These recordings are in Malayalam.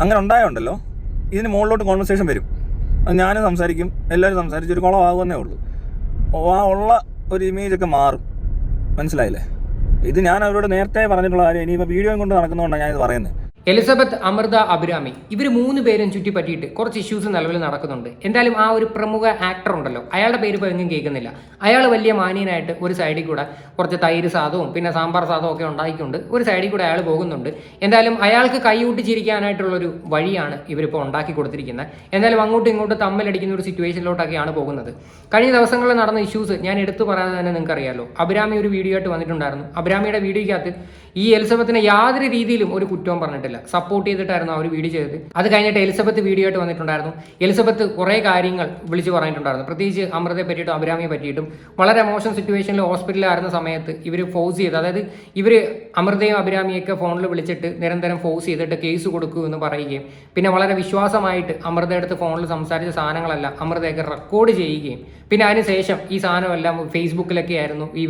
അങ്ങനെ ഉണ്ടായോണ്ടല്ലോ ഇതിന് മുകളിലോട്ട് കോൺവെർസേഷൻ വരും. ഞാനും സംസാരിക്കും എല്ലാവരും സംസാരിച്ച് ഒരു കുളമാകുമെന്നേ ഉള്ളൂ. ആ ഉള്ള ഒരു ഇമേജ് ഒക്കെ മാറും. മനസ്സിലായില്ലേ? ഇത് ഞാൻ അവരോട് നേരത്തെ പറഞ്ഞിട്ടുള്ള കാര്യം ഇനിയിപ്പോൾ വീഡിയോയും കൊണ്ട് നടക്കുന്നതുകൊണ്ടാണ് ഞാനിത് പറയുന്നത് എലിസബത്ത് അമൃത അഭിരാമി ഇവർ മൂന്ന് പേരും ചുറ്റിപ്പറ്റിയിട്ട് കുറച്ച് ഇഷ്യൂസ് നിലവിൽ നടക്കുന്നുണ്ട്. എന്തായാലും ആ ഒരു പ്രമുഖ ആക്ടർ ഉണ്ടല്ലോ. അയാളുടെ പേര് ഇപ്പോൾ എങ്ങും കേൾക്കുന്നില്ല. അയാൾ വലിയ മാന്യനായിട്ട് ഒരു സൈഡിൽ കൂടെ കുറച്ച് തൈര് സാധവും പിന്നെ സാമ്പാർ സാധവും ഒക്കെ ഉണ്ടാക്കിക്കൊണ്ട് ഒരു സൈഡിൽ കൂടെ അയാൾ പോകുന്നുണ്ട്. എന്തായാലും അയാൾക്ക് കൈയൂട്ടി ചിരിക്കാനായിട്ടുള്ളൊരു വഴിയാണ് ഇവരിപ്പോൾ ഉണ്ടാക്കി കൊടുത്തിരിക്കുന്നത് എന്തായാലും അങ്ങോട്ടും ഇങ്ങോട്ടും തമ്മിലടിക്കുന്ന ഒരു സിറ്റുവേഷനിലോട്ടൊക്കെയാണ് പോകുന്നത്. കഴിഞ്ഞ ദിവസങ്ങളിൽ നടന്ന ഇഷ്യൂസ് ഞാൻ എടുത്തു പറയാതെ തന്നെ നിങ്ങൾക്കറിയാമല്ലോ അഭിരാമി ഒരു വീഡിയോ ആയിട്ട് വന്നിട്ടുണ്ടായിരുന്നു. അഭിരാമിയുടെ വീഡിയോയ്ക്കകത്ത് ഈ എലിസബത്തിനെ യാതൊരു രീതിയിലും ഒരു കുറ്റവും പറഞ്ഞിട്ടില്ല. സപ്പോർട്ട് ചെയ്തിട്ടായിരുന്നു ആ ഒരു വീഡിയോ ചെയ്തത്. അത് കഴിഞ്ഞിട്ട് എലിസബത്ത് വീഡിയോ ആയിട്ട് വന്നിട്ടുണ്ടായിരുന്നു. എലിസബത്ത് കുറേ കാര്യങ്ങൾ വിളിച്ചു പറഞ്ഞിട്ടുണ്ടായിരുന്നു. പ്രത്യേകിച്ച് അമൃതയെ പറ്റിയിട്ടും അഭിരാമിയെ പറ്റിയിട്ടും. വളരെ മോശം സിറ്റുവേഷനിൽ ഹോസ്പിറ്റലിലായിരുന്ന സമയത്ത് ഇവർ ഫോഴ്സ് ചെയ്ത് അതായത് ഇവർ അമൃതയും അഭിരാമിയൊക്കെ ഫോണിൽ വിളിച്ചിട്ട് നിരന്തരം ഫോഴ്സ് ചെയ്തിട്ട് കേസ് കൊടുക്കൂ എന്ന് പറയുകയും പിന്നെ വളരെ വിശ്വാസമായിട്ട് അമൃതയുടെ അടുത്ത് ഫോണിൽ സംസാരിച്ച സാധനങ്ങളല്ല അമൃതയൊക്കെ റെക്കോർഡ് ചെയ്യുകയും പിന്നെ അതിനുശേഷം ഈ സാധനമെല്ലാം ഫേസ്ബുക്കിലൊക്കെ ആയിരുന്നു ഈ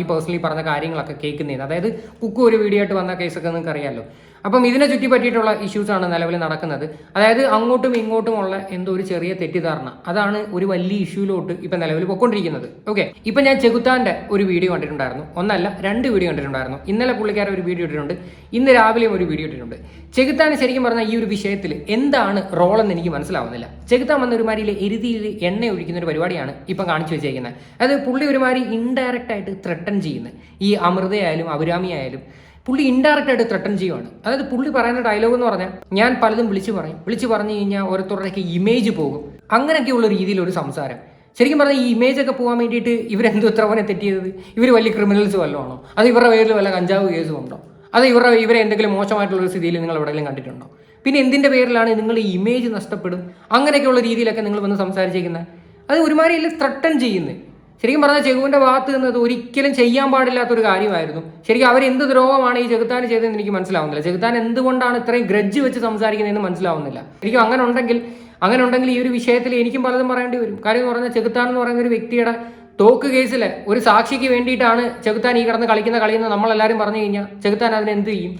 ഈ പേഴ്സണലി പറഞ്ഞ കാര്യങ്ങളൊക്കെ കേൾക്കുന്നതിന്. അതായത് കുക്കു ഒരു വീഡിയോ ആയിട്ട് വന്ന കേസൊക്കെ നിങ്ങൾക്ക് അറിയാമല്ലോ അപ്പം ഇതിനെ ചുറ്റി പറ്റിയിട്ടുള്ള ഇഷ്യൂസാണ് നിലവിൽ നടക്കുന്നത്. അതായത് അങ്ങോട്ടും ഇങ്ങോട്ടുമുള്ള എന്തോ ഒരു ചെറിയ തെറ്റിദ്ധാരണ. അതാണ് ഒരു വലിയ ഇഷ്യൂലോട്ട് ഇപ്പം നിലവിൽ പൊയ്ക്കൊണ്ടിരിക്കുന്നത്. ഓക്കെ ഇപ്പം ഞാൻ ചെകുത്താന്റെ ഒരു വീഡിയോ കണ്ടിട്ടുണ്ടായിരുന്നു. ഒന്നല്ല രണ്ട് വീഡിയോ കണ്ടിട്ടുണ്ടായിരുന്നു. ഇന്നലെ പുള്ളിക്കാരൻ ഒരു വീഡിയോ ഇട്ടിട്ടുണ്ട്. ഇന്ന് രാവിലെയും ഒരു വീഡിയോ ഇട്ടിട്ടുണ്ട്. ചെകുത്താൻ ശരിക്കും പറഞ്ഞാൽ ഈ ഒരു വിഷയത്തിൽ എന്താണ് റോളെന്ന് എനിക്ക് മനസ്സിലാവുന്നില്ല. ചെകുത്താൻ വന്ന ഒരുമാതിരി എരുതിയിൽ എണ്ണ ഒഴിക്കുന്ന ഒരു പരിപാടിയാണ് ഇപ്പം കാണിച്ചു വെച്ചേക്കുന്നത്. അതായത് പുള്ളി ഒരുമാതിരി ഇൻഡയറക്റ്റ് ആയിട്ട് ത്രട്ടൺ ചെയ്യുന്നത്. ഈ അമൃതയായാലും അഭിരാമി ആയാലും പുള്ളി ഇൻഡയറക്റ്റ് ആയിട്ട് ത്രട്ടൺ ചെയ്യുവാണ്. അതായത് പുള്ളി പറയുന്ന ഡയലോഗ് എന്ന് പറഞ്ഞാൽ ഞാൻ പലതും വിളിച്ചു പറയും. വിളിച്ചു പറഞ്ഞു കഴിഞ്ഞാൽ ഓരോരുത്തരുടെയൊക്കെ ഇമേജ് പോകും. അങ്ങനെയൊക്കെയുള്ള രീതിയിലൊരു സംസാരം. ശരിക്കും പറഞ്ഞാൽ ഈ ഇമേജ് ഒക്കെ പോകാൻ വേണ്ടിയിട്ട് ഇവരെന്തോ ഇത്ര പോലെ തെറ്റിയത്? ഇവർ വലിയ ക്രിമിനൽസ് വല്ലതാണോ അത് ഇവരുടെ പേരിൽ വല്ല കഞ്ചാവ് കേസും ഉണ്ടോ? അത് ഇവരുടെ ഇവരെ എന്തെങ്കിലും മോശമായിട്ടുള്ള ഒരു സ്ഥിതിയിൽ നിങ്ങൾ എവിടെയെങ്കിലും കണ്ടിട്ടുണ്ടോ? പിന്നെ എന്തിന്റെ പേരിലാണ് നിങ്ങൾ ഇമേജ് നഷ്ടപ്പെടും? അങ്ങനെയൊക്കെയുള്ള രീതിയിലൊക്കെ നിങ്ങൾ വന്ന് സംസാരിച്ചേക്കുന്നത് അത് ഒരുമാതിരി ത്രട്ടൺ ചെയ്യുന്നത് ശരിക്കും പറഞ്ഞാൽ ചെഗുവിന്റെ ഭാഗത്ത് നിന്നത് ഒരിക്കലും ചെയ്യാൻ പാടില്ലാത്തൊരു കാര്യമായിരുന്നു. ശരിക്കും അവർ എന്ത് ദ്രോഹമാണ് ഈ ചെകുത്താൻ ചെയ്തതെന്ന് എനിക്ക് മനസ്സിലാവുന്നില്ല. ചെകുത്താൻ എന്തുകൊണ്ടാണ് ഇത്രയും ഗ്രഡ്ജ് വെച്ച് സംസാരിക്കുന്നതെന്ന് മനസ്സിലാവുന്നില്ല. ശരിക്കും അങ്ങനെ ഉണ്ടെങ്കിൽ അങ്ങനെ ഉണ്ടെങ്കിൽ ഈ ഒരു വിഷയത്തിൽ എനിക്കും പലതും പറയേണ്ടി വരും. കാര്യം എന്ന് പറഞ്ഞാൽ ചെകുത്താൻ എന്ന് പറയുന്ന ഒരു വ്യക്തിയുടെ തോക്ക് കേസിൽ ഒരു സാക്ഷിക്ക് വേണ്ടിയിട്ടാണ് ചെകുത്താൻ ഈ കിടന്ന് കളിക്കുന്ന കളിയെന്ന് നമ്മളെല്ലാവരും പറഞ്ഞു കഴിഞ്ഞാൽ ചെകുത്താൻ അതിന് എന്ത് ചെയ്യും?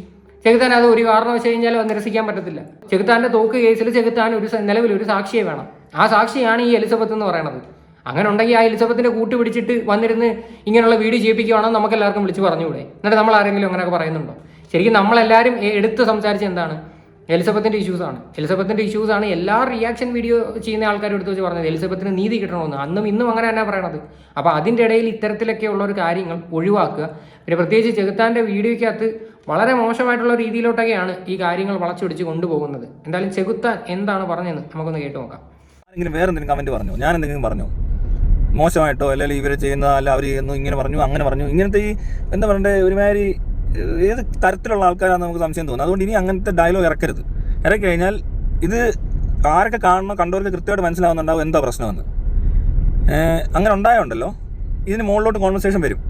ചെകുത്താൻ അത് ഒരു കാരണം വെച്ച് കഴിഞ്ഞാൽ അത് നിരസിക്കാൻ പറ്റത്തില്ല. ചെകുത്താന്റെ തോക്ക് കേസിൽ ചെകുത്താൻ ഒരു നിലവിൽ ഒരു സാക്ഷിയെ വേണം. ആ സാക്ഷിയാണ് ഈ എലിസബത്ത് എന്ന് പറയുന്നത്. അങ്ങനെ ഉണ്ടെങ്കിൽ ആ എലിസബത്തിന്റെ കൂട്ട് പിടിച്ചിട്ട് വന്നിരുന്ന് ഇങ്ങനെയുള്ള വീഡിയോ ചെയ്യിപ്പിക്കുകയാണെന്ന് നമുക്ക് എല്ലാവർക്കും വിളിച്ച് പറഞ്ഞുകൂടെ? എന്നിട്ട് നമ്മൾ ആരെങ്കിലും അങ്ങനെയൊക്കെ പറയുന്നുണ്ടോ? ശരിക്കും നമ്മളെല്ലാവരും എടുത്ത് സംസാരിച്ച് എന്താണ്? ആണ്. എലിസബത്തിന്റെ ഇഷ്യൂസ് ആണ് എല്ലാ റിയാക്ഷൻ വീഡിയോ ചെയ്യുന്ന ആൾക്കാരും എടുത്ത് വെച്ച് പറഞ്ഞത്. എലിസബത്തിന് നീതി കിട്ടണമെന്ന്. അന്നും ഇന്നും അങ്ങനെ തന്നെ പറയണത്. അപ്പോൾ അതിന്റെ ഇടയിൽ ഇത്തരത്തിലൊക്കെ ഉള്ള ഒരു കാര്യങ്ങൾ ഒഴിവാക്കുക. പിന്നെ പ്രത്യേകിച്ച് ചെകുത്താന്റെ വീഡിയോയ്ക്കകത്ത് വളരെ മോശമായിട്ടുള്ള രീതിയിലോട്ടൊക്കെയാണ് ഈ കാര്യങ്ങൾ വളച്ചൊടിച്ച് കൊണ്ടുപോകുന്നത്. എന്തായാലും ചെകുത്താൻ എന്താണ് പറഞ്ഞതെന്ന് നമുക്കൊന്ന് കേട്ടു നോക്കാം. ആരെങ്കിലും വേറെ എന്തെങ്കിലും കമന്റ് പറഞ്ഞോ? ഞാൻ എന്തെങ്കിലും പറഞ്ഞോ? മോശമായിട്ടോ അല്ലെങ്കിൽ ഇവർ ചെയ്യുന്ന അല്ല അവർ ചെയ്യുന്നു ഇങ്ങനെ പറഞ്ഞു അങ്ങനെ പറഞ്ഞു. ഇങ്ങനത്തെ ഈ എന്താ പറയണ്ടേ ഒരുമാതിരി ഏത് തരത്തിലുള്ള ആൾക്കാരാണെന്ന് നമുക്ക് സംശയം തോന്നുന്നു അതുകൊണ്ട് ഇനി അങ്ങനത്തെ ഡയലോഗ് ഇറക്കരുത്. ഇറക്കി കഴിഞ്ഞാൽ ഇത് ആരൊക്കെ കാണണോ കണ്ടവർക്ക് കൃത്യമായിട്ട് മനസ്സിലാവുന്നുണ്ടാവും എന്താ പ്രശ്നമെന്ന്. അങ്ങനെ ഉണ്ടായോണ്ടല്ലോ ഇതിന് മുകളിലോട്ട് കോൺവെർസേഷൻ വരും.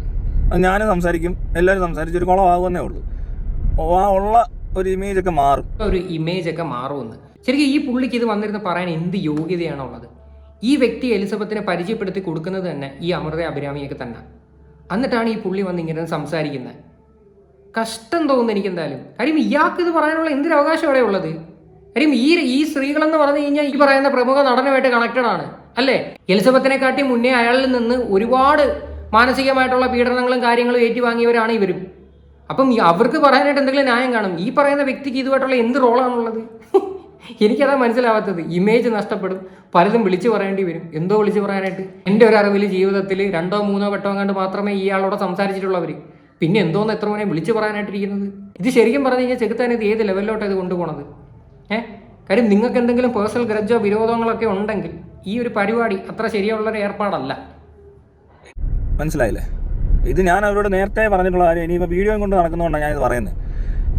അത് ഞാനും സംസാരിക്കും എല്ലാവരും സംസാരിച്ച് ഒരു കുളമാകുമെന്നേ ഉള്ളൂ. ആ ഉള്ള ഒരു ഇമേജ് ഒക്കെ മാറും. ഒരു ഇമേജ് ഒക്കെ മാറുമെന്ന്. ശരിക്കും ഈ പുള്ളിക്ക് ഇത് വന്നിരുന്ന് പറയാൻ എന്ത് യോഗ്യതയാണുള്ളത്? ഈ വ്യക്തി എലിസബത്തിനെ പരിചയപ്പെടുത്തി കൊടുക്കുന്നത് തന്നെ ഈ അമൃത അഭിരാമിയൊക്കെ തന്നെ. എന്നിട്ടാണ് ഈ പുള്ളി വന്ന് ഇങ്ങനെ സംസാരിക്കുന്നത്. കഷ്ടം തോന്നുന്നു എനിക്ക് എന്തായാലും കാര്യം ഇയാൾക്ക് ഇത് പറയാനുള്ള എന്തൊരു അവകാശം അവിടെ ഉള്ളത്? കാര്യം ഈ ഈ സ്ത്രീകളെന്ന് പറഞ്ഞു കഴിഞ്ഞാൽ ഈ പറയുന്ന പ്രമുഖ നടനുമായിട്ട് കണക്റ്റഡ് ആണ്. അല്ലേ? എലിസബത്തിനെ കാട്ടി മുന്നേ അയാളിൽ നിന്ന് ഒരുപാട് മാനസികമായിട്ടുള്ള പീഡനങ്ങളും കാര്യങ്ങളും ഏറ്റുവാങ്ങിയവരാണ് ഇവരും. അപ്പം അവർക്ക് പറയാനായിട്ട് എന്തെങ്കിലും ന്യായം കാണും. ഈ പറയുന്ന വ്യക്തിക്ക് ഇതുമായിട്ടുള്ള എന്ത് റോളാണുള്ളത് എനിക്കതാ മനസ്സിലാവാത്തത്. ഇമേജ് നഷ്ടപ്പെടും. പലതും വിളിച്ചു പറയേണ്ടി വരും. എന്തോ വിളിച്ചു പറയാനായിട്ട്. എന്റെ ഒരു അറിവിൽ ജീവിതത്തിൽ രണ്ടോ മൂന്നോ വട്ടം കണ്ട് മാത്രമേ ഇയാളോട് സംസാരിച്ചിട്ടുള്ളവർ പിന്നെ എന്തോന്ന് എത്ര മണി വിളിച്ചു പറയാനായിട്ടിരിക്കുന്നത്? ഇത് ശരിക്കും പറഞ്ഞു കഴിഞ്ഞാൽ ചെകുത്താൻ ഇത് ഏത് ലെവലിലോട്ടാണ് ഇത് കൊണ്ടുപോകണത് ഏഹ് കാര്യം നിങ്ങൾക്ക് എന്തെങ്കിലും പേഴ്സണൽ ഗ്രജോ വിരോധങ്ങളൊക്കെ ഉണ്ടെങ്കിൽ ഈ ഒരു പരിപാടി അത്ര ശരിയുള്ളൊരു ഏർപ്പാടല്ല. മനസ്സിലായില്ലേ? ഇത് ഞാൻ അവരോട് നേരത്തെ പറഞ്ഞിട്ടുള്ള കാര്യം. ഇനിയിപ്പോൾ വീഡിയോയും കൊണ്ട് നടക്കുന്നതുകൊണ്ടാണ് ഞാനിത് പറയുന്നത്.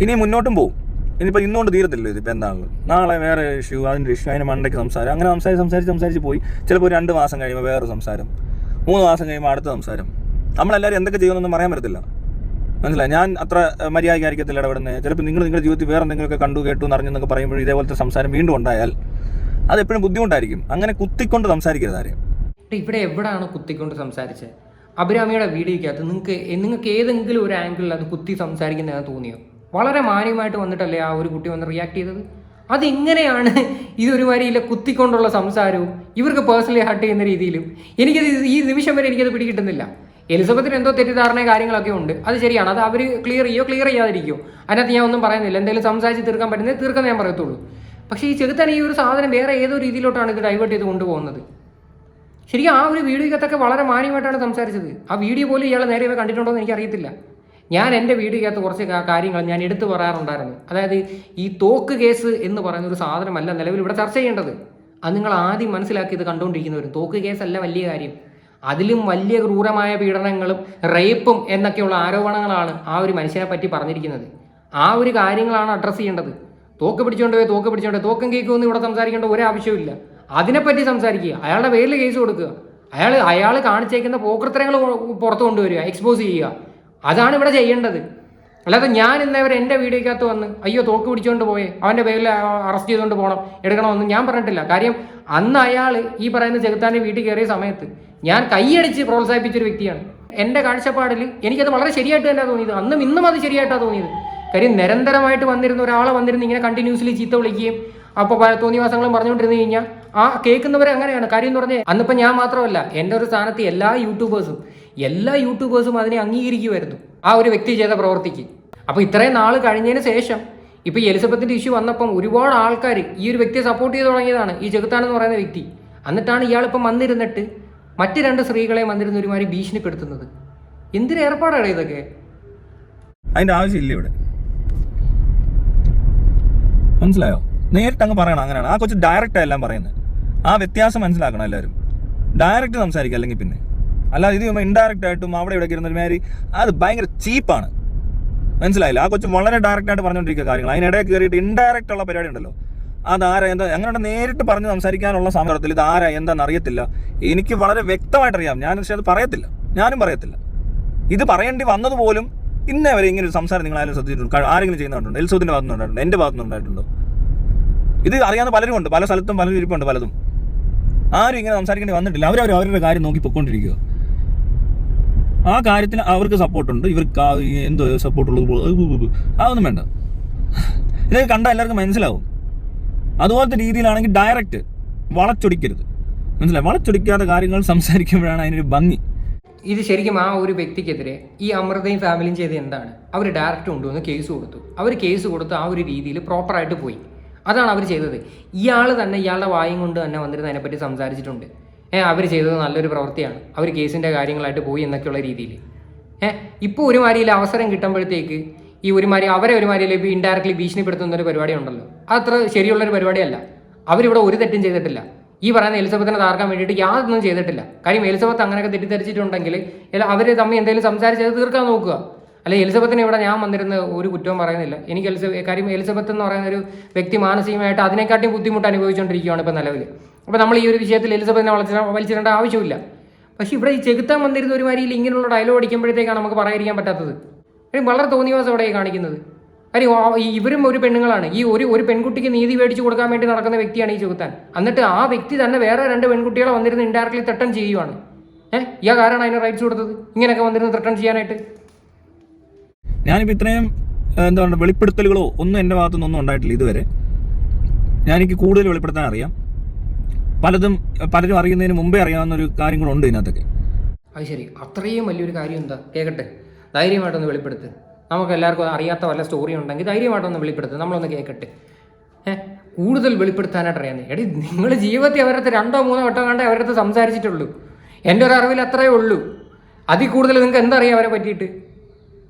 ഇനി മുന്നോട്ടും പോകും ഇനിയിപ്പോൾ ഇന്നുകൊണ്ട് തീരത്തില്ല ഇതിപ്പോൾ എന്താണ് നാളെ വേറെ ഇഷ്യൂ അതിന്റെ ഇഷ്യൂ അതിന് മണ്ടയ്ക്ക് സംസാരം. അങ്ങനെ സംസാരിച്ച് സംസാരിച്ച് സംസാരിച്ച് പോയി. ചിലപ്പോൾ രണ്ട് മാസം കഴിയുമ്പോൾ വേറെ സംസാരം. മൂന്ന് മാസം കഴിയുമ്പോൾ അടുത്ത സംസാരം. നമ്മളെല്ലാവരും എന്തൊക്കെ ചെയ്യുമെന്നൊന്നും പറയാൻ പറ്റത്തില്ല. മനസ്സിലായി? ഞാൻ അത്ര മര്യാദയ്ക്കായിരിക്കത്തില്ല ഇടപെടുന്നത് ചിലപ്പോൾ നിങ്ങൾ നിങ്ങളുടെ ജീവിതത്തിൽ വേറെ എന്തെങ്കിലുമൊക്കെ കണ്ടു കേട്ടു എന്നറിഞ്ഞെന്നൊക്കെ പറയുമ്പോൾ ഇതേപോലത്തെ സംസാരം വീണ്ടും ഉണ്ടായാൽ അതെപ്പോഴും ബുദ്ധിമുട്ടായിരിക്കും. അങ്ങനെ കുത്തിക്കൊണ്ട് സംസാരിക്കരുത് ആരെയും. ഇവിടെ എവിടെയാണ് കുത്തിക്കൊണ്ട് സംസാരിച്ചത് അഭിരാമിയുടെ വീഡിയോയ്ക്കകത്ത് നിങ്ങൾക്ക് നിങ്ങൾക്ക് ഏതെങ്കിലും ഒരു ആംഗിളിൽ അത് കുത്തി സംസാരിക്കുന്നതെന്ന് തോന്നിയോ? വളരെ മാന്യമായിട്ട് വന്നിട്ടല്ലേ ആ ഒരു കുട്ടി വന്ന് റിയാക്ട് ചെയ്തത്? അതെങ്ങനെയാണ് വരിയിലെ കുത്തിക്കൊണ്ടുള്ള സംസാരവും ഇവർക്ക് പേഴ്സണലി ഹർട്ട് ചെയ്യുന്ന രീതിയിലും എനിക്കത് ഈ നിമിഷം വരെ എനിക്കത് പിടികിട്ടുന്നില്ല. എലിസബത്തിന് എന്തോ തെറ്റിദ്ധാരണ കാര്യങ്ങളൊക്കെ ഉണ്ട്. അത് ശരിയാണ്. അത് അവർ ക്ലിയർ ചെയ്യോ ക്ലിയർ ചെയ്യാതിരിക്കോ? അതിനകത്ത് ഞാൻ ഒന്നും പറയുന്നില്ല. എന്തെങ്കിലും സംസാരിച്ച് തീർക്കാൻ പറ്റുന്നത് തീർക്കാൻ ഞാൻ പറയത്തുള്ളൂ. പക്ഷേ ഈ ചെകുത്താൻ ഈ ഒരു സാധനം വേറെ ഏതോ രീതിയിലോട്ടാണ് ഇത് ഡൈവേർട്ട് ചെയ്ത് കൊണ്ടുപോകുന്നത്. ശരിക്കും ആ ഒരു വീഡിയോക്കകത്തൊക്കെ വളരെ മാന്യമായിട്ടാണ് സംസാരിച്ചത്. ആ വീഡിയോ പോലും ഇയാൾ നേരെ കണ്ടിട്ടുണ്ടോ എന്ന് എനിക്കറിയത്തില്ല. ഞാൻ എന്റെ വീഡിയോക്കകത്ത് കുറച്ച് കാര്യങ്ങൾ ഞാൻ എടുത്തു പറയാറുണ്ടായിരുന്നു. അതായത് ഈ തോക്ക് കേസ് എന്ന് പറയുന്ന ഒരു സാധനമല്ല നിലവിൽ ഇവിടെ ചർച്ച ചെയ്യേണ്ടത്. അത് നിങ്ങൾ ആദ്യം മനസ്സിലാക്കി ഇത് കണ്ടുകൊണ്ടിരിക്കുന്നവരും. തോക്ക് കേസല്ല വലിയ കാര്യം. അതിലും വലിയ ക്രൂരമായ പീഡനങ്ങളും റേപ്പും എന്നൊക്കെയുള്ള ആരോപണങ്ങളാണ് ആ ഒരു മനുഷ്യനെ പറ്റി പറഞ്ഞിരിക്കുന്നത്. ആ ഒരു കാര്യങ്ങളാണ് അഡ്രസ്സ് ചെയ്യേണ്ടത്. തോക്ക് പിടിച്ചോണ്ട് പോയി തോക്ക് പിടിച്ചോണ്ട് തോക്കം കേൾക്കുമെന്ന് ഇവിടെ സംസാരിക്കേണ്ട ഒരു ആവശ്യമില്ല അതിനെപ്പറ്റി സംസാരിക്കുക. അയാളുടെ പേരിൽ കേസ് കൊടുക്കുക. അയാൾ അയാൾ കാണിച്ചേക്കുന്ന പോക്കൃത്തരങ്ങൾ പുറത്തു കൊണ്ടുവരിക എക്സ്പോസ് ചെയ്യുക. അതാണ് ഇവിടെ ചെയ്യേണ്ടത്. അല്ലാതെ ഞാൻ ഇന്നവർ എന്റെ വീഡിയോക്കകത്ത് വന്ന് അയ്യോ തോക്ക് പിടിച്ചുകൊണ്ട് പോയേ അവന്റെ പേരിൽ അറസ്റ്റ് ചെയ്തുകൊണ്ട് പോകണം എടുക്കണമെന്ന് ഞാൻ പറഞ്ഞിട്ടില്ല. കാര്യം അന്ന് അയാൾ ഈ പറയുന്ന ചെകുത്താന്റെ വീട്ടിൽ കയറിയ സമയത്ത് ഞാൻ കൈയടിച്ച് പ്രോത്സാഹിപ്പിച്ചൊരു വ്യക്തിയാണ്. എന്റെ കാഴ്ചപ്പാടിൽ എനിക്കത് വളരെ ശരിയായിട്ട് തന്നെ തോന്നിയത്. അന്നും ഇന്നും അത് ശരിയായിട്ടാണ് തോന്നിയത്. കാര്യം നിരന്തരമായിട്ട് വന്നിരുന്ന ഒരാളെ വന്നിരുന്ന് ഇങ്ങനെ കണ്ടിന്യൂസ്ലി ചീത്ത വിളിക്കുകയും അപ്പോൾ തോന്നിവാസങ്ങളും പറഞ്ഞുകൊണ്ടിരുന്നു കഴിഞ്ഞാൽ ആ കേൾക്കുന്നവരെ അങ്ങനെയാണ്. കാര്യം എന്ന് പറഞ്ഞാൽ അന്നിപ്പോൾ ഞാൻ മാത്രമല്ല എന്റെ ഒരു സ്ഥാനത്ത് എല്ലാ യൂട്യൂബേഴ്സും എല്ലാ യൂട്യൂബേഴ്സും അതിനെ അംഗീകരിക്കുമായിരുന്നു ആ ഒരു വ്യക്തി ചെയ്ത പ്രവർത്തിക്ക്. അപ്പോൾ ഇത്രയും നാൾ കഴിഞ്ഞതിന് ശേഷം ഇപ്പോൾ ഈ എലിസബത്തിന്റെ ഇഷ്യൂ വന്നപ്പം ഒരുപാട് ആൾക്കാർ ഈ ഒരു വ്യക്തിയെ സപ്പോർട്ട് ചെയ്ത് തുടങ്ങിയതാണ് ഈ ചെകുത്താനെന്ന് പറയുന്ന വ്യക്തി. എന്നിട്ടാണ് ഇയാളിപ്പം വന്നിരുന്നിട്ട് മറ്റ് രണ്ട് സ്ത്രീകളെ വന്നിരുന്ന ഒരുമാതിരി ഭീഷണിപ്പെടുത്തുന്നത്. എന്തിന് ഏർപ്പാടാണ് ഇതൊക്കെ? അതിന്റെ ആവശ്യമില്ല ഇവിടെ. മനസ്സിലായോ? നേരിട്ട് അങ്ങ് പറയണം അങ്ങനെയാണ്. ആ കൊച്ചു ഡയറക്റ്റ് എല്ലാം പറയുന്നത്. ആ വ്യത്യാസം മനസ്സിലാക്കണം എല്ലാവരും. ഡയറക്റ്റ് സംസാരിക്കുക അല്ലെങ്കിൽ പിന്നെ. അല്ലാതെ ഇത് ഇൻഡയറക്റ്റ് ആയിട്ടും അവിടെ ഇവിടെ ഇരുന്ന മാതിരി അത് ഭയങ്കര ചീപ്പാണ് മനസ്സിലായില്ല? ആ കൊച്ചു വളരെ ഡയറക്റ്റ് ആയിട്ട് പറഞ്ഞുകൊണ്ടിരിക്കുക കാര്യങ്ങൾ അതിനിടയിൽ കയറിയിട്ട് ഇൻഡയറക്റ്റ് ഉള്ള പരിപാടി ഉണ്ടല്ലോ. അതാരാ എന്താ? അങ്ങനെ നേരിട്ട് പറഞ്ഞ് സംസാരിക്കാനുള്ള സമരത്തിൽ ഇത് ആരാ എന്താണെന്ന് അറിയത്തില്ല. എനിക്ക് വളരെ വ്യക്തമായിട്ട് അറിയാം. ഞാൻ പക്ഷേ അത് പറയത്തില്ല. ഞാനും പറയത്തില്ല. ഇത് പറയേണ്ടി വന്നതുപോലും ഇന്നേ വരെ ഇങ്ങനെ ഒരു സംസാരം നിങ്ങൾ ആരും ശ്രദ്ധിച്ചിട്ടുണ്ട്? ആരെങ്കിലും ചെയ്യുന്നുണ്ടോ എൽസൂദിന്റെ ഭാഗത്തുനിന്ന് ഉണ്ടായിട്ടുണ്ടോ എന്റെ ഭാഗത്തുനിന്ന് ഉണ്ടായിട്ടുണ്ടോ ഇത് അറിയാവുന്ന പലരും ഉണ്ട്. പല സ്ഥലത്തും പലരും ഇരിപ്പുണ്ട് പലതും. ആരും ഇങ്ങനെ സംസാരിക്കേണ്ടി വന്നിട്ടില്ല. അവരവർ അവരുടെ കാര്യം നോക്കി പൊയ്ക്കൊണ്ടിരിക്കുക ആ കാര്യത്തിന് അവർക്ക് സപ്പോർട്ടുണ്ട് ഇവർക്ക് എന്തോ സപ്പോർട്ടുള്ളത്. അതൊന്നും വേണ്ട. ഇതൊക്കെ കണ്ടാൽ എല്ലാവർക്കും മനസ്സിലാവും. അതുപോലത്തെ രീതിയിലാണെങ്കിൽ ഡയറക്റ്റ് വളച്ചൊടിക്കരുത്. മനസ്സിലായി? വളച്ചൊടിക്കാത്ത കാര്യങ്ങൾ സംസാരിക്കുമ്പോഴാണ് അതിനൊരു ഭംഗി. ഇത് ശരിക്കും ആ ഒരു വ്യക്തിക്കെതിരെ ഈ അമൃതയും ഫാമിലിയും ചെയ്ത് എന്താണ്? അവർ ഡയറക്റ്റ് കൊണ്ടുവന്ന് കേസ് കൊടുത്തു. അവർ കേസ് കൊടുത്ത് ആ ഒരു രീതിയിൽ പ്രോപ്പറായിട്ട് പോയി. അതാണ് അവർ ചെയ്തത്. ഇയാൾ തന്നെ ഇയാളുടെ വായും കൊണ്ട് തന്നെ വന്നിരുന്ന് അതിനെപ്പറ്റി സംസാരിച്ചിട്ടുണ്ട്. ഏഹ് അവർ ചെയ്തത് നല്ലൊരു പ്രവൃത്തിയാണ്. അവർ കേസിന്റെ കാര്യങ്ങളായിട്ട് പോയി എന്നൊക്കെയുള്ള രീതിയിൽ ഏഹ് ഇപ്പോൾ ഒരുമാതിരിയിൽ അവസരം കിട്ടുമ്പോഴത്തേക്ക് ഈ ഒരുമാരി അവരെ ഒരു മാതിരിയിൽ ഇപ്പോൾ ഇൻഡയറക്ട്ലി ഭീഷണിപ്പെടുത്തുന്ന ഒരു പരിപാടി ഉണ്ടല്ലോ. അതത്ര ശരിയുള്ളൊരു പരിപാടിയല്ല. അവരിവിടെ ഒരു തെറ്റും ചെയ്തിട്ടില്ല. ഈ പറയുന്ന എലിസബത്തിനെ താർക്കാൻ വേണ്ടിയിട്ട് യാതൊന്നും ചെയ്തിട്ടില്ല. കാര്യം എലിസബത്ത് അങ്ങനെയൊക്കെ തെറ്റിദ്ധരിച്ചിട്ടുണ്ടെങ്കിൽ അവർ തമ്മിൽ എന്തെങ്കിലും സംസാരിച്ച് തീർക്കാൻ നോക്കുക. അല്ലെ എലിസബത്തിന് ഇവിടെ ഞാൻ വന്നിരുന്ന ഒരു കുറ്റവും പറയുന്നില്ല. എനിക്ക് എലിസബ കാര്യം എലിസബത്ത് എന്ന് പറയുന്ന ഒരു വ്യക്തി മാനസികമായിട്ട് അതിനെക്കാട്ടിയും ബുദ്ധിമുട്ട് അനുഭവിച്ചുകൊണ്ടിരിക്കുകയാണ് ഇപ്പോൾ നിലവിൽ അപ്പോൾ നമ്മൾ ഈ ഒരു വിഷയത്തിൽ എലിസബത്തിനെ വളച്ച വലിച്ചിടേണ്ട ആവശ്യമില്ല. പക്ഷേ ഇവിടെ ഈ ചെകുത്താൻ വന്നിരുന്ന ഒരു മാതിരിയിൽ ഇങ്ങനെയുള്ള ഡയലോഗ് അടിക്കുമ്പോഴത്തേക്കാണ് നമുക്ക് പറയാതിരിക്കാൻ പറ്റാത്തത്. വളരെ തോന്നിയവാസം അവിടെ കാണിക്കുന്നത്. കാര്യം ഇവരും ഒരു പെണ്ണുങ്ങളാണ്. ഈ ഒരു ഒരു പെൺകുട്ടിക്ക് നീതി മേടിച്ചു കൊടുക്കാൻ വേണ്ടി നടക്കുന്ന വ്യക്തിയാണ് ഈ ചെകുത്താൻ. എന്നിട്ട് ആ വ്യക്തി തന്നെ വേറെ രണ്ട് പെൺകുട്ടികളെ വന്നിരുന്ന് ഇൻഡയറക്ട്ലി തട്ടൺ ചെയ്യുവാണ്. ഏഹ് ഇയാ കാരണം അതിന് റൈറ്റ്സ് കൊടുത്തത്? ഇങ്ങനെയൊക്കെ വന്നിരുന്ന് തട്ടൺ ചെയ്യാനായിട്ട്? ഞാനിപ്പോൾ ഇത്രയും എന്താ പറയുക വെളിപ്പെടുത്തലുകളോ ഒന്നും എന്റെ ഭാഗത്തുനിന്നൊന്നും ഉണ്ടായിട്ടില്ല ഇതുവരെ. ഞാൻ എനിക്ക് കൂടുതൽ വെളിപ്പെടുത്താൻ അറിയാം പലതും പലരും അറിയുന്നതിന് മുമ്പേ അറിയാവുന്ന ഒരു കാര്യം ഇതിനകത്തൊക്കെ. അത് ശരി. അത്രയും വലിയൊരു കാര്യം എന്താ? കേൾക്കട്ടെ ധൈര്യമായിട്ടൊന്ന് വെളിപ്പെടുത്ത്. നമുക്ക് എല്ലാവർക്കും അറിയാത്ത വല്ല സ്റ്റോറി ഉണ്ടെങ്കിൽ ധൈര്യമായിട്ടൊന്ന് വെളിപ്പെടുത്ത്. നമ്മളൊന്ന് കേൾക്കട്ടെ ഏഹ് കൂടുതൽ വെളിപ്പെടുത്താനായിട്ട് അറിയാമെന്ന് എടി നിങ്ങൾ ജീവിതത്തിൽ അവരടുത്ത് രണ്ടോ മൂന്നോ വട്ടം കണ്ടേ അവരടുത്ത് സംസാരിച്ചിട്ടുള്ളൂ. എന്റെ ഒരു അറിവിൽ അത്രയേ ഉള്ളൂ. അതിൽ കൂടുതൽ നിങ്ങൾക്ക് എന്തറിയാം അവരെ പറ്റിയിട്ട്?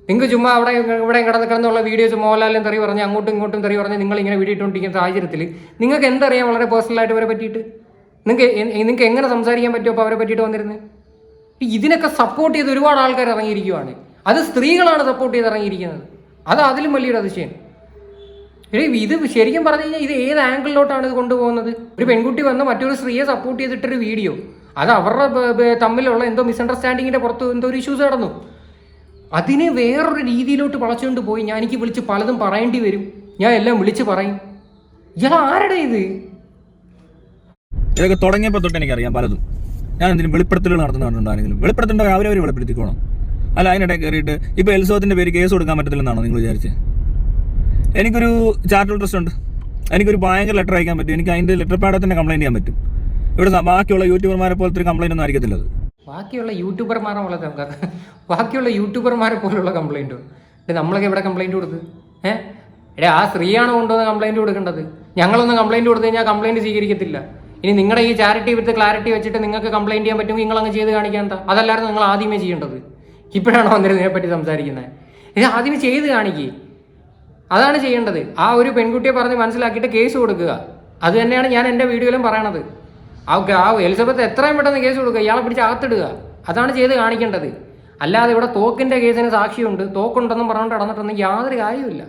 നിങ്ങൾക്ക് ചുമ്മാ അവിടെ ഇവിടെ കിടന്ന് കിടന്നുള്ള വീഡിയോസ് മോഹൻലാലും തെറി പറഞ്ഞ് അങ്ങോട്ടും ഇങ്ങോട്ടും തെറി പറഞ്ഞ് നിങ്ങൾ ഇങ്ങനെ വീഡിയോ ഇട്ടുകൊണ്ടിരിക്കുന്ന സാഹചര്യത്തിൽ നിങ്ങൾക്ക് എന്തറിയാം വളരെ പേഴ്സണലായിട്ട് അവരെ പറ്റിയിട്ട്? നിങ്ങൾക്ക് നിങ്ങൾക്ക് എങ്ങനെ സംസാരിക്കാൻ പറ്റുമോ അപ്പോൾ അവരെ പറ്റിയിട്ട് വന്നിരുന്നത് ഇതിനൊക്കെ സപ്പോർട്ട് ചെയ്ത് ഒരുപാട് ആൾക്കാർ ഇറങ്ങിയിരിക്കുവാണ്. അത് സ്ത്രീകളാണ് സപ്പോർട്ട് ചെയ്ത് ഇറങ്ങിയിരിക്കുന്നത്. അത് അതിലും വലിയൊരു അതിശയം. ഇത് ശരിക്കും പറഞ്ഞു കഴിഞ്ഞാൽ ഇത് ഏത് ആംഗിളിലോട്ടാണ് ഇത് കൊണ്ടുപോകുന്നത്? ഒരു പെൺകുട്ടി വന്ന് മറ്റൊരു സ്ത്രീയെ സപ്പോർട്ട് ചെയ്തിട്ടൊരു വീഡിയോ അത് അവരുടെ തമ്മിലുള്ള എന്തോ മിസ്അണ്ടർസ്റ്റാൻഡിങ്ങിന്റെ പുറത്ത് എന്തോ ഒരു ഇഷ്യൂസ് നടന്നു. അതിനെ വേറൊരു രീതിയിലോട്ട് വളച്ചുകൊണ്ട് പോയി ഞാൻ എനിക്ക് വിളിച്ച് പലതും പറയേണ്ടി വരും. ഞാൻ എല്ലാം വിളിച്ച് പറയും. ഇയാൾ ആരുടെ ഇത്? ഇതൊക്കെ തുടങ്ങിയപ്പോൾ തൊട്ട് എനിക്കറിയാം പലതും. ഞാൻ എന്തിനും വെളിപ്പെടുത്തലുകൾ നടത്തുന്നുണ്ടോ ആരെങ്കിലും വെളിപ്പെടുത്തേണ്ട അവരവർ വെളിപ്പെടുത്തിക്കോണം അല്ല അതിനിടെ കയറിയിട്ട് ഇപ്പോൾ എൽസോത്തിന്റെ പേര് കേസ് കൊടുക്കാൻ പറ്റത്തില്ലെന്നാണോ നിങ്ങൾ വിചാരിച്ചത് എനിക്കൊരു ചാരിറ്റബിൾ ട്രസ്റ്റ് ഉണ്ട് എനിക്കൊരു ഭയങ്കര ലെറ്റർ അയക്കാൻ പറ്റും. എനിക്ക് അതിന്റെ ലെറ്റർ പാഡിൽ തന്നെ കംപ്ലൈന്റ് ചെയ്യാൻ പറ്റും. ഇവിടെ ബാക്കിയുള്ള യൂട്യൂബർമാരെ പോലത്തെ ഒരു കംപ്ലയിന്റ് ഒന്നും ആയിരിക്കത്തില്ല അത്. ബാക്കിയുള്ള യൂട്യൂബർമാരെ പോലെ ബാക്കിയുള്ള യൂട്യൂബർമാരെ പോലുള്ള കംപ്ലൈന്റോ നമ്മളൊക്കെ ഇവിടെ കംപ്ലൈന്റ് കൊടുത്ത്? ഏഹ് എടേ ആ സ്ത്രീയാണ് കൊണ്ടുവന്ന് കംപ്ലൈന്റ് കൊടുക്കേണ്ടത്? ഞങ്ങളൊന്നും കംപ്ലൈന്റ് കൊടുത്തു കഴിഞ്ഞാൽ കംപ്ലൈന്റ് സ്വീകരിക്കത്തില്ല. ഇനി നിങ്ങളുടെ ഈ ചാരിറ്റി വിത്ത് ക്ലാരിറ്റി വെച്ചിട്ട് നിങ്ങൾക്ക് കംപ്ലൈന്റ് ചെയ്യാൻ പറ്റുമെങ്കിൽ നിങ്ങൾ അങ്ങ് ചെയ്ത് കാണിക്കാൻ അതല്ലായിരുന്നു നിങ്ങൾ ആദ്യമേ ചെയ്യേണ്ടത്. ഇപ്പോഴാണോ വന്നിരുന്നതിനെ പറ്റി സംസാരിക്കുന്നത് ഇത് ആദ്യം ചെയ്ത് കാണിക്കേ. അതാണ് ചെയ്യേണ്ടത്. ആ ഒരു പെൺകുട്ടിയെ പറഞ്ഞ് മനസ്സിലാക്കിയിട്ട് കേസ് കൊടുക്കുക. അത് തന്നെയാണ് ഞാൻ എന്റെ വീഡിയോയിലും പറയണത്. ആ ആ എലിസബത്ത് എത്രയും പെട്ടെന്ന് കേസ് കൊടുക്കുക. ഇയാളെ പിടിച്ച് അകത്തിടുക. അതാണ് ചെയ്ത് കാണിക്കേണ്ടത്. അല്ലാതെ ഇവിടെ തോക്കിന്റെ കേസിന് സാക്ഷിയുണ്ട്. തോക്കുണ്ടെന്നും പറഞ്ഞുകൊണ്ട് നടന്നിട്ടൊന്നും യാതൊരു കാര്യമില്ല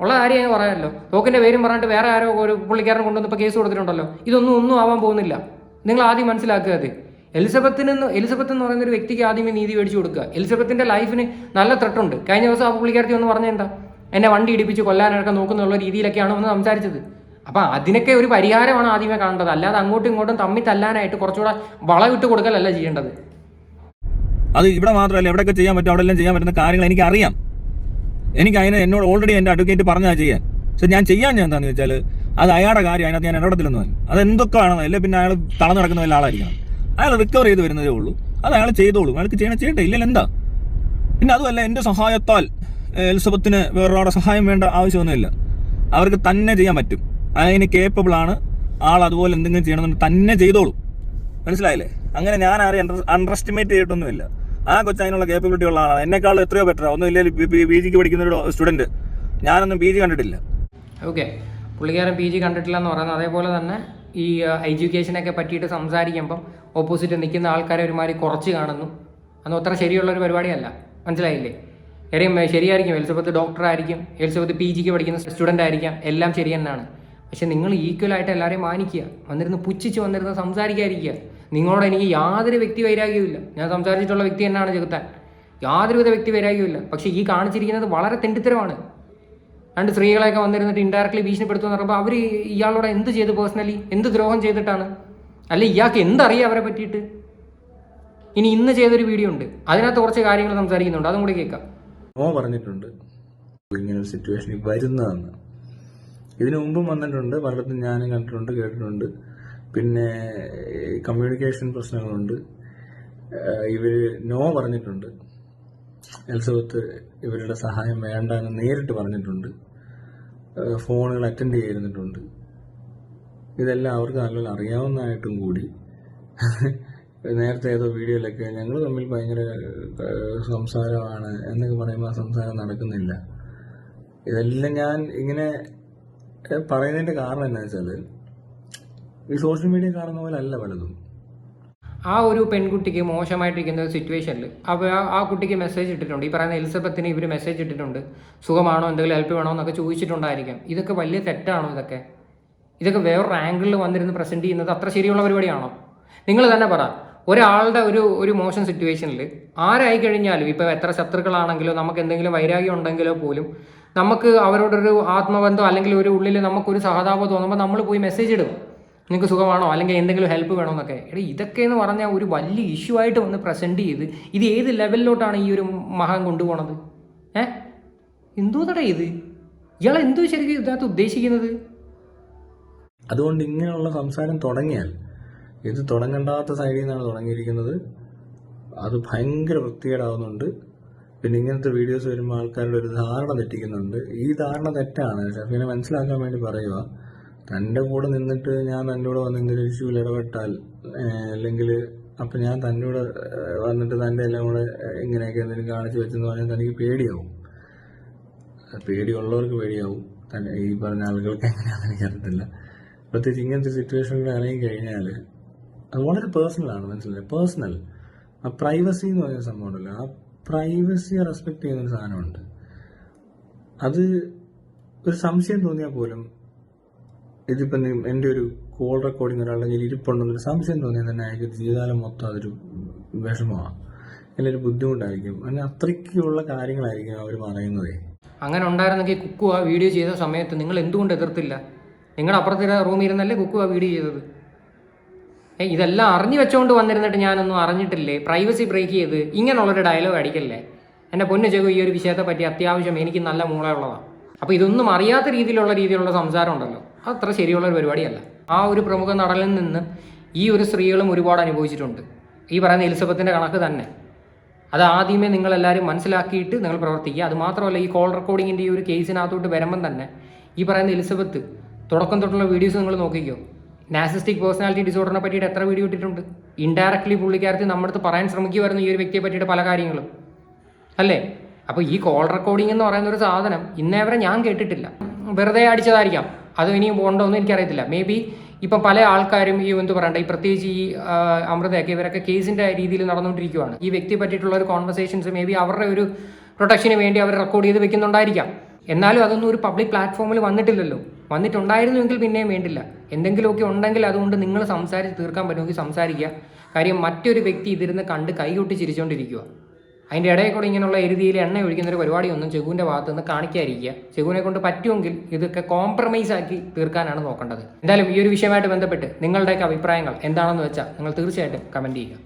ഉള്ള കാര്യം ഞാൻ പറയാമല്ലോ. തോക്കിന്റെ പേരും പറഞ്ഞിട്ട് വേറെ ആരോ ഒരു പുള്ളിക്കാരൻ കൊണ്ടുവന്ന് ഇപ്പോൾ കേസ് കൊടുത്തിട്ടുണ്ടല്ലോ. ഇതൊന്നും ഒന്നും ആവാൻ പോകുന്നില്ല. നിങ്ങൾ ആദ്യം മനസ്സിലാക്കുക അത്. എലിസബത്തിന് എലിസബത്ത് എന്ന് പറയുന്ന ഒരു വ്യക്തിക്ക് ആദ്യമേ നീതി മേടിച്ചു കൊടുക്കുക. എലിസബത്തിന്റെ ലൈഫിന് നല്ല ത്രട്ടുണ്ട്. കഴിഞ്ഞ ദിവസം ആ പുള്ളിക്കാരത്തി ഒന്ന് പറഞ്ഞെന്താ എന്നെ വണ്ടി ഇടിപ്പിച്ച് കൊല്ലാനൊക്കെ നോക്കുന്നുള്ള രീതിയിലൊക്കെയാണ് ഒന്ന് സംസാരിച്ചത്. അപ്പം അതിനൊക്കെ ഒരു പരിഹാരമാണ് ആദ്യമേ കാണേണ്ടത്. അല്ലാതെ അങ്ങോട്ടും ഇങ്ങോട്ടും തമ്മി തല്ലാനായിട്ട് കുറച്ചുകൂടെ വളവിട്ട് കൊടുക്കലല്ല ചെയ്യേണ്ടത്. അത് ഇവിടെ മാത്രമല്ല എവിടെയൊക്കെ ചെയ്യാൻ പറ്റും അവിടെ എല്ലാം ചെയ്യാൻ പറ്റുന്ന കാര്യങ്ങൾ എനിക്ക് അറിയാം എനിക്ക് അതിനെ എന്നോട് ഓൾറെഡി എന്റെ അഡ്വക്കേറ്റ് പറഞ്ഞാൽ ചെയ്യാൻ. പക്ഷെ ഞാൻ ചെയ്യാൻ ഞാൻ എന്താണെന്ന് വെച്ചാൽ അത് അയാളുടെ കാര്യം അതിനകത്ത് ഞാൻ ഇടപെടത്തില്ലെന്ന് അത് എന്തൊക്കെ ആണോ അല്ലെ പിന്നെ അയാൾ തളർന്നു നടക്കുന്ന വല്ല ആളായിരിക്കണം. അയാൾ റിക്കവർ ചെയ്ത് വരുന്നതേ ഉള്ളൂ. അത് അയാൾ ചെയ്തോളൂ. അയാൾക്ക് ചെയ്യണം ചെയ്യട്ടെ ഇല്ലെങ്കിൽ എന്താ? പിന്നെ അതുമല്ല എന്റെ സഹായത്താൽ എലിസബത്തിന് വേറൊരാളുടെ സഹായം വേണ്ട ആവശ്യമൊന്നുമില്ല. അവർക്ക് തന്നെ ചെയ്യാൻ പറ്റും. അതിന് കേപ്പബിൾ ആണ്. ആൾ അതുപോലെ എന്തെങ്കിലും ചെയ്യണമെന്ന് തന്നെ ചെയ്തോളൂ. മനസ്സിലായില്ലേ? അങ്ങനെ ഞാൻ ആരെയും അണ്ടർ എസ്റ്റിമേറ്റ് ചെയ്തിട്ടൊന്നുമില്ല. ആ കൊച്ചു അതിനുള്ള കേപ്പബിലിറ്റി ഉള്ള ആളാണ്. എന്നെക്കാളും എത്രയോ ബെറ്റർ ഒന്നും ഇല്ലെങ്കിൽ പി ജിക്ക് പഠിക്കുന്ന ഒരു സ്റ്റുഡന്റ് ഞാനൊന്നും പി ജി കണ്ടിട്ടില്ല. ഓക്കെ പുള്ളിക്കാരൻ പി ജി കണ്ടിട്ടില്ല എന്ന് പറയുന്നത് അതേപോലെ തന്നെ ഈ എഡ്യൂക്കേഷനൊക്കെ പറ്റിയിട്ട് സംസാരിക്കുമ്പം ഓപ്പോസിറ്റ് നിൽക്കുന്ന ആൾക്കാരെ ഒരുമാതിരി കുറച്ച് കാണുന്നു. അന്ന് അത്ര ശരിയുള്ള ഒരു പരിപാടിയല്ല. മനസ്സിലായില്ലേ? കാര്യം ശരിയായിരിക്കും. എലിസബത്ത് ഡോക്ടർ ആയിരിക്കും. എലിസബത്ത് പി ജിക്ക് പഠിക്കുന്ന സ്റ്റുഡന്റ് ആയിരിക്കാം. എല്ലാം ശരി തന്നെയാണ്. പക്ഷെ നിങ്ങൾ ഈക്വലായിട്ട് എല്ലാവരെയും മാനിക്കുക. വന്നിരുന്ന് പുച്ഛിച്ച് വന്നിരുന്ന് സംസാരിക്കാതിരിക്കുക. നിങ്ങളോട് എനിക്ക് യാതൊരു വ്യക്തി വൈരാഗ്യവുമില്ല. ഞാൻ സംസാരിച്ചിട്ടുള്ള വ്യക്തി തന്നെയാണ് ചെകുത്താൻ. യാതൊരുവിധ വ്യക്തി വൈരാഗ്യവുമില്ല. പക്ഷേ ഈ കാണിച്ചിരിക്കുന്നത് വളരെ തെണ്ടിത്തരമാണ്. രണ്ട് സ്ത്രീകളെയൊക്കെ വന്നിരുന്നിട്ട് ഇൻഡയറക്ട്ലി ഭീഷണിപ്പെടുത്തുമെന്ന് പറയുമ്പോൾ അവർ ഇയാളോട് എന്ത് ചെയ്തു പേഴ്സണലി എന്ത് ദ്രോഹം ചെയ്തിട്ടാണ്? അല്ല ഇയാൾക്ക് എന്തറിയാം അവരെ പറ്റിയിട്ട്? ഇനി ഇന്ന് ചെയ്തൊരു വീഡിയോ ഉണ്ട്. അതിനകത്ത് കുറച്ച് കാര്യങ്ങൾ സംസാരിക്കുന്നുണ്ട്. അതും കൂടി കേൾക്കാം. ഓ പറഞ്ഞിട്ടുണ്ട് ഇങ്ങനെ ഒരു സിറ്റുവേഷനിൽ വരുന്നതെന്ന്. ഇതിനു മുമ്പും വന്നിട്ടുണ്ട് പലയിടത്തും ഞാനും കണ്ടിട്ടുണ്ട് കേട്ടിട്ടുണ്ട്. പിന്നെ കമ്മ്യൂണിക്കേഷൻ പ്രശ്നങ്ങളുണ്ട്. ഇവർ നോ പറഞ്ഞിട്ടുണ്ട്. എൽസബത്ത് ഇവരുടെ സഹായം വേണ്ട എന്ന് നേരിട്ട് പറഞ്ഞിട്ടുണ്ട്. ഫോണുകൾ അറ്റൻഡ് ചെയ്തിരുന്നിട്ടുണ്ട്. ഇതെല്ലാം അവർക്ക് നല്ലോണം അറിയാവുന്നതായിട്ടും കൂടി. നേരത്തെ ഏതോ വീഡിയോയിലൊക്കെ ഞങ്ങൾ തമ്മിൽ ഭയങ്കര സംസാരമാണ് എന്നൊക്കെ പറയുമ്പോൾ ആ സംസാരം നടക്കുന്നില്ല. ഇതെല്ലാം ഞാൻ ഇങ്ങനെ പറയുന്നതിന്റെ കാരണം എന്താ വെച്ചാൽ ഈ സോഷ്യൽ മീഡിയ കാണുന്ന പോലെ അല്ല പലതും. ആ ഒരു പെൺകുട്ടിക്ക് മോശമായിട്ടിരിക്കുന്ന ഒരു സിറ്റുവേഷനിൽ അപ്പോൾ ആ കുട്ടിക്ക് മെസ്സേജ് ഇട്ടിട്ടുണ്ട്. ഈ പറയുന്ന എലിസബത്തിന് ഇവർ മെസ്സേജ് ഇട്ടിട്ടുണ്ട്. സുഖമാണോ? എന്തെങ്കിലും ഹെൽപ്പ് വേണോ എന്നൊക്കെ ചോദിച്ചിട്ടുണ്ടായിരിക്കാം. ഇതൊക്കെ വലിയ തെറ്റാണോ ഇതൊക്കെ? ഇതൊക്കെ വേറൊരു ആംഗിളിൽ വന്നിരുന്ന് പ്രസന്റ് ചെയ്യുന്നത് അത്ര ശരിയുള്ള പരിപാടിയാണോ? നിങ്ങൾ തന്നെ പറ. ഒരാളുടെ ഒരു ഒരു മോശം സിറ്റുവേഷനിൽ ആരായി കഴിഞ്ഞാലും ഇപ്പോൾ എത്ര ശത്രുക്കളാണെങ്കിലോ നമുക്ക് എന്തെങ്കിലും വൈരാഗ്യം ഉണ്ടെങ്കിലോ പോലും നമുക്ക് അവരോടൊരു ആത്മബന്ധം അല്ലെങ്കിൽ ഒരു ഉള്ളിൽ നമുക്കൊരു സഹതാപം തോന്നുമ്പോൾ നമ്മൾ പോയി മെസ്സേജ് ഇടും നിങ്ങൾക്ക് സുഖമാണോ? അല്ലെങ്കിൽ എന്തെങ്കിലും ഹെൽപ്പ് വേണോ എന്നൊക്കെ എടാ ഇതൊക്കെ എന്ന് പറഞ്ഞാൽ ഒരു വലിയ ഇഷ്യൂ ആയിട്ട് വന്ന് പ്രസന്റ് ചെയ്ത് ഇത് ഏത് ലെവലിലോട്ടാണ് ഈ ഒരു മഹാൻ കൊണ്ടുപോണത്? ഏ? എന്തോ തട ഇത്? ഇയാൾ എന്തോ ശരിക്കും ഇതിനകത്ത് ഉദ്ദേശിക്കുന്നത്? അതുകൊണ്ട് ഇങ്ങനെയുള്ള സംസാരം തുടങ്ങിയാൽ ഇത് തുടങ്ങണ്ടാത്ത സൈഡിൽ നിന്നാണ് തുടങ്ങിയിരിക്കുന്നത്. അത് ഭയങ്കര വൃത്തികേടാവുന്നുണ്ട്. പിന്നെ ഇങ്ങനത്തെ വീഡിയോസ് വരുമ്പോൾ ആൾക്കാരുടെ ഒരു ധാരണ തെറ്റിക്കുന്നുണ്ട്. ഈ ധാരണ തെറ്റാണ്. ഷഫീനെ മനസ്സിലാക്കാൻ വേണ്ടി പറയുക തന്റെ കൂടെ നിന്നിട്ട് ഞാൻ തന്റെ കൂടെ വന്ന് എന്തെങ്കിലും ഇഷ്യൂവിൽ ഇടപെട്ടാൽ അല്ലെങ്കിൽ അപ്പം ഞാൻ തന്റെ കൂടെ വന്നിട്ട് തന്റെ എല്ലാം കൂടെ ഇങ്ങനെയൊക്കെ എന്തെങ്കിലും കാണിച്ചു വെച്ചെന്ന് പറഞ്ഞാൽ തനിക്ക് പേടിയാവും. പേടിയുള്ളവർക്ക് പേടിയാവും. തന്നെ ഈ പറഞ്ഞ ആളുകൾക്ക് എങ്ങനെയാണെന്ന് എനിക്കറിയത്തില്ല. പ്രത്യേകിച്ച് ഇങ്ങനത്തെ സിറ്റുവേഷനിൽ ഇറങ്ങി കഴിഞ്ഞാൽ അത് വളരെ പേഴ്സണലാണ് മനസ്സിലായി? പേഴ്സണൽ ആ പ്രൈവസി എന്ന് പറയുന്ന സംഭവമുണ്ടല്ലോ ആ പ്രൈവസിയെ റെസ്പെക്ട് ചെയ്യുന്ന ഒരു സാധനമുണ്ട്. അത് ഒരു സംശയം തോന്നിയാൽ പോലും ഇതിപ്പം എന്റെ ഒരു കോൾ റെക്കോർഡിംഗ് ഒരാളുടെ കയ്യിൽ ഇരിപ്പുണ്ടെന്നൊരു സംശയം തോന്നിയാൽ തന്നെ അയാൾക്ക് ജീവിതകാലം മൊത്തം അതൊരു വിഷമമാണ് അല്ലെങ്കിൽ ബുദ്ധിമുട്ടായിരിക്കും. അങ്ങനെ അത്രയ്ക്കുള്ള കാര്യങ്ങളായിരിക്കും അവർ പറയുന്നത്. അങ്ങനെ ഉണ്ടായിരുന്നെങ്കിൽ കുക്കു ആ വീഡിയോ ചെയ്ത സമയത്ത് നിങ്ങൾ എന്തുകൊണ്ട് എതിർത്തില്ല? നിങ്ങളുടെ അപ്പുറത്തെ റൂമിൽ ഇരുന്നല്ലേ കുക്കു ആ വീഡിയോ ചെയ്തത്? ഏ ഇതെല്ലാം അറിഞ്ഞു വെച്ചുകൊണ്ട് വന്നിരുന്നിട്ട് ഞാനൊന്നും അറിഞ്ഞിട്ടില്ലേ? പ്രൈവസി ബ്രേക്ക് ചെയ്ത് ഇങ്ങനെയുള്ളൊരു ഡയലോഗ് അടിക്കല്ലേ? എന്റെ പൊന്നു ചെകു ഈ ഒരു വിഷയത്തെ പറ്റി അത്യാവശ്യം എനിക്ക് നല്ല മൂളയുള്ളതാണ് അപ്പോൾ ഇതൊന്നും അറിയാത്ത രീതിയിലുള്ള രീതിയിലുള്ള സംസാരം ഉണ്ടല്ലോ. അത്ര ശരിയുള്ള ഒരു പരിപാടിയല്ല. ആ ഒരു പ്രമുഖ നടനിൽ നിന്ന് ഈ ഒരു സ്ത്രീകളും ഒരുപാട് അനുഭവിച്ചിട്ടുണ്ട്. ഈ പറയുന്ന എലിസബത്തിന്റെ കണക്ക് തന്നെ. അത് ആദ്യമേ നിങ്ങളെല്ലാവരും മനസ്സിലാക്കിയിട്ട് നിങ്ങൾ പ്രവർത്തിക്കുക. അത് മാത്രമല്ല ഈ കോൾ റെക്കോർഡിങ്ങിന്റെ ഈ ഒരു കേസിനകത്തോട്ട് വരുമ്പം തന്നെ ഈ പറയുന്ന എലിസബത്ത് തുടക്കം തൊട്ടുള്ള വീഡിയോസ് നിങ്ങൾ നോക്കിക്കോ. നാസിസ്റ്റിക് പേഴ്സണാലിറ്റി ഡിസോർഡറിനെ പറ്റിയിട്ട് എത്ര വീഡിയോ ഇട്ടിട്ടുണ്ട്? ഇൻഡയറക്ട്ലി പുള്ളിക്കാരത്തി നമ്മുടെ പറയാൻ ശ്രമിക്കുമായിരുന്നു ഈ ഒരു വ്യക്തിയെ പറ്റിയിട്ട് പല കാര്യങ്ങളും. അല്ലേ? അപ്പോൾ ഈ കോൾ റെക്കോർഡിംഗ് എന്ന് പറയുന്ന ഒരു സാധനം ഇന്നേവരെ ഞാൻ കേട്ടിട്ടില്ല. വെറുതെ അടിച്ചതായിരിക്കാം. അത് ഇനിയും ഉണ്ടോ എന്ന് എനിക്കറിയത്തില്ല. മേ ബി ഇപ്പം പല ആൾക്കാരും ഈ എന്ത് പറയണ്ട ഈ പ്രത്യേകിച്ച് ഈ അമൃതയൊക്കെ ഇവരൊക്കെ കേസിന്റെ രീതിയിൽ നടന്നുകൊണ്ടിരിക്കുകയാണ് ഈ വ്യക്തിയെ പറ്റിയിട്ടുള്ള ഒരു കോൺവെർസേഷൻസ് മേ ബി അവരുടെ ഒരു പ്രൊട്ടക്ഷന് വേണ്ടി അവർ റെക്കോർഡ് ചെയ്ത് വെക്കുന്നുണ്ടായിരിക്കാം. എന്നാലും അതൊന്നും ഒരു പബ്ലിക് പ്ലാറ്റ്ഫോമിൽ വന്നിട്ടില്ലല്ലോ. വന്നിട്ടുണ്ടായിരുന്നുവെങ്കിൽ പിന്നെയും വേണ്ടില്ല. എന്തെങ്കിലുമൊക്കെ ഉണ്ടെങ്കിൽ അതുകൊണ്ട് നിങ്ങൾ സംസാരിച്ച് തീർക്കാൻ പറ്റുമെങ്കിൽ സംസാരിക്കുക. കാര്യം മറ്റൊരു വ്യക്തി ഇതിരുന്ന് കണ്ട് കൈകൊട്ടി ചിരിച്ചുകൊണ്ടിരിക്കുക അതിന്റെ ഇടയിൽ കൂടെ ഇങ്ങനെയുള്ള എരുതിയിൽ എണ്ണ ഒഴിക്കുന്ന ഒരു പരിപാടിയൊന്നും ചെഗുവിന്റെ ഭാഗത്ത് നിന്ന് കാണിക്കാതിരിക്കുക. ചെഗുവിനെ കൊണ്ട് പറ്റുമെങ്കിൽ ഇതൊക്കെ കോംപ്രമൈസ് ആക്കി തീർക്കാനാണ് നോക്കേണ്ടത്. എന്തായാലും ഈ ഒരു വിഷയമായിട്ട് ബന്ധപ്പെട്ട് നിങ്ങളുടെയൊക്കെ അഭിപ്രായങ്ങൾ എന്താണെന്ന് വെച്ചാൽ നിങ്ങൾ തീർച്ചയായിട്ടും കമന്റ് ചെയ്യുക.